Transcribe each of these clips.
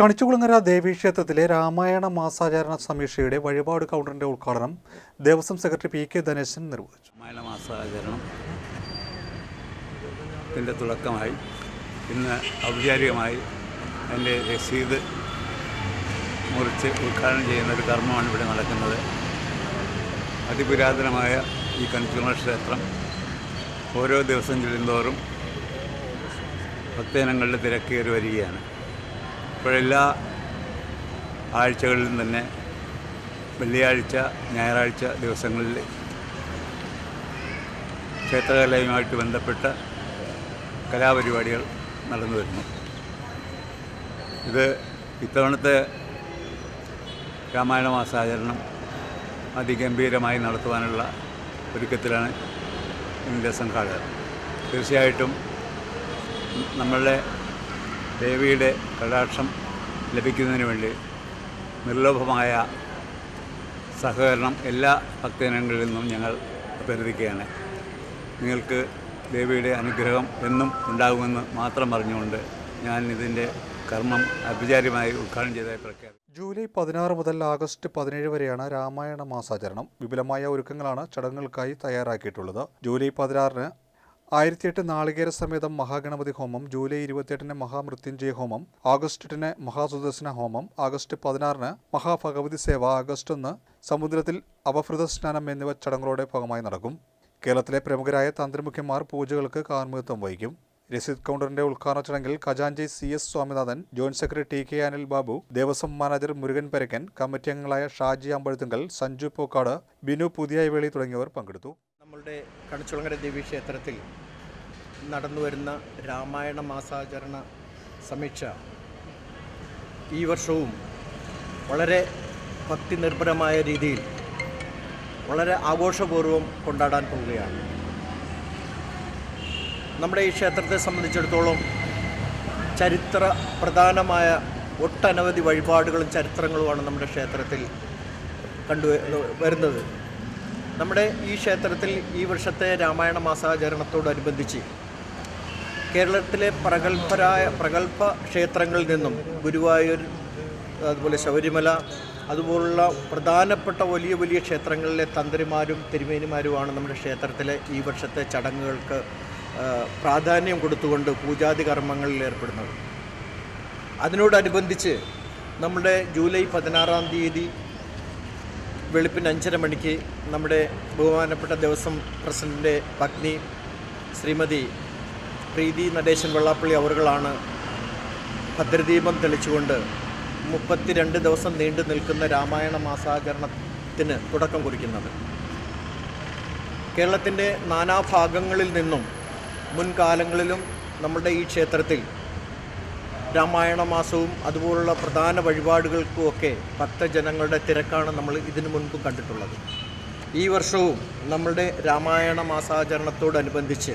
കണിച്ചുകുളങ്ങര ദേവീക്ഷേത്രത്തിലെ രാമായണ മാസാചാരണ സമീക്ഷയുടെ വഴിപാട് കൗണ്ടറിന്റെ ഉദ്ഘാടനം Devaswom secretary P K Dhaneshan നിർവഹിച്ചു. രാമായണ മാസാചരണം ത്തിന്റെ തുടക്കമായി. ഇന്ന് ഔപചാരികമായി എന്റെ രസീത് മുറിച്ച് ഉദ്ഘാടനം ചെയ്യുന്ന ഒരു കർമ്മമാണ് ഇവിടെ നടക്കുന്നത്. അതിപുരാതനമായ ഈ കണിച്ചുകുള ക്ഷേത്രം ഓരോ ദിവസം ചെല്ലുന്തോറും ഭക്തജനങ്ങളുടെ തിരക്കേറി വരികയാണ്. ഇപ്പോഴെല്ലാ ആഴ്ചകളിലും തന്നെ വെള്ളിയാഴ്ച ഞായറാഴ്ച ദിവസങ്ങളിൽ ക്ഷേത്രകലയുമായിട്ട് ബന്ധപ്പെട്ട കലാപരിപാടികൾ നടന്നു വരുന്നു. ഇത് ഇത്തവണത്തെ രാമായണ മാസാചരണം അതിഗംഭീരമായി നടത്തുവാനുള്ള ഒരുക്കത്തിലാണ് ഇതിന്റെ സംഘാടകർ. തീർച്ചയായിട്ടും നമ്മളുടെ ദേവിയുടെ കടാക്ഷം ലഭിക്കുന്നതിന് വേണ്ടി നിർലോഭമായ സഹകരണം എല്ലാ ഭക്തജനങ്ങളിൽ നിന്നും ഞങ്ങൾ അഭ്യർത്ഥിക്കുകയാണ്. നിങ്ങൾക്ക് ദേവിയുടെ അനുഗ്രഹം എന്നും ഉണ്ടാകുമെന്ന് മാത്രം അറിഞ്ഞുകൊണ്ട് ഞാൻ ഇതിന്റെ കർമ്മം അഭിചാര്യമായി ഉദ്ഘാടനം ചെയ്തതായി പ്രഖ്യാപിച്ചു ജൂലൈ പതിനാറ് മുതൽ ആഗസ്റ്റ് പതിനേഴ് വരെയാണ് രാമായണ മാസാചരണം. വിപുലമായ ഒരുക്കങ്ങളാണ് ചടങ്ങുകൾക്കായി തയ്യാറാക്കിയിട്ടുള്ളത്. ജൂലൈ പതിനാറിന് ആയിരത്തിയെട്ട് നാളികേര സമേതം മഹാഗണപതി ഹോമം ജൂലൈ ഇരുപത്തിയെട്ടിന് മഹാമൃത്യുഞ്ജയ ഹോമം ആഗസ്റ്റ് എട്ടിന് മഹാസുദർശന ഹോമം ആഗസ്റ്റ് പതിനാറിന് മഹാഭഗവതി സേവ ആഗസ്റ്റ് ഒന്ന് സമുദ്രത്തിൽ അപഹൃത സ്നാനം എന്നിവ ചടങ്ങുകളുടെ ഭാഗമായി നടക്കും. കേരളത്തിലെ പ്രമുഖരായ തന്ത്രിമുഖ്യന്മാർ പൂജകൾക്ക് കാർമ്മികത്വം വഹിക്കും. രസീത് കൗണ്ടറിന്റെ ഉദ്ഘാടന ചടങ്ങിൽ ഖജാൻജി C S Swaminathan joint secretary T K Anil Babu Devaswom manager Murugan Parakkan committee അംഗങ്ങളായ ഷാജി അമ്പഴത്തുങ്കൽ സഞ്ജു പോക്കാട് ബിനു പുതിയവേളി തുടങ്ങിയവർ പങ്കെടുത്തു. നമ്മളുടെ കണിച്ചുളങ്ങര ദേവീക്ഷേത്രത്തിൽ നടന്നു വരുന്ന രാമായണ മാസാചരണ സമീക്ഷ ഈ വർഷവും വളരെ ഭക്തി നിർഭരമായ രീതിയിൽ വളരെ ആഘോഷപൂർവം കൊണ്ടാടാൻ പോവുകയാണ്. നമ്മുടെ ഈ ക്ഷേത്രത്തെ സംബന്ധിച്ചിടത്തോളം ചരിത്ര പ്രധാനമായ ഒട്ടനവധി വഴിപാടുകളും ചരിത്രങ്ങളുമാണ് നമ്മുടെ ക്ഷേത്രത്തിൽ കണ്ടു വരുന്നത്. നമ്മുടെ ഈ ക്ഷേത്രത്തിൽ ഈ വർഷത്തെ രാമായണ മാസാചരണത്തോടനുബന്ധിച്ച് കേരളത്തിലെ പ്രഗത്ഭരായ പ്രഗത്ഭ ക്ഷേത്രങ്ങളിൽ നിന്നും ഗുരുവായൂർ അതുപോലെ ശബരിമല അതുപോലുള്ള പ്രധാനപ്പെട്ട വലിയ വലിയ ക്ഷേത്രങ്ങളിലെ തന്ത്രിമാരും തിരുമേനിമാരുമാണ് നമ്മുടെ ക്ഷേത്രത്തിലെ ഈ വർഷത്തെ ചടങ്ങുകൾക്ക് പ്രാധാന്യം കൊടുത്തുകൊണ്ട് പൂജാതി കർമ്മങ്ങളിൽ ഏർപ്പെടുന്നത്. അതിനോടനുബന്ധിച്ച് നമ്മുടെ ജൂലൈ പതിനാറാം തീയതി വെളുപ്പിന് അഞ്ചര മണിക്ക് നമ്മുടെ ബഹുമാനപ്പെട്ട ദേവസ്വം പ്രസിഡന്റെ പത്നി ശ്രീമതി പ്രീതി നടേശൻ വെള്ളാപ്പള്ളി അവറുകളാണ് ഭദ്രദീപം തെളിച്ചുകൊണ്ട് മുപ്പത്തിരണ്ട് ദിവസം നീണ്ടു നിൽക്കുന്ന രാമായണ മാസാചരണത്തിന് തുടക്കം കുറിക്കുന്നത്. കേരളത്തിന്റെ നാനാഭാഗങ്ങളിൽ നിന്നും മുൻകാലങ്ങളിലും നമ്മുടെ ഈ ക്ഷേത്രത്തിൽ രാമായണ മാസവും അതുപോലുള്ള പ്രധാന വഴിപാടുകൾക്കുമൊക്കെ ഭക്തജനങ്ങളുടെ തിരക്കാണ് നമ്മൾ ഇതിനു മുൻപ് കണ്ടിട്ടുള്ളത്. ഈ വർഷവും നമ്മളുടെ രാമായണ മാസാചരണത്തോടനുബന്ധിച്ച്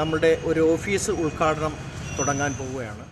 നമ്മളുടെ ഒരു ഓഫീസ് ഉദ്ഘാടനം തുടങ്ങാൻ പോവുകയാണ്.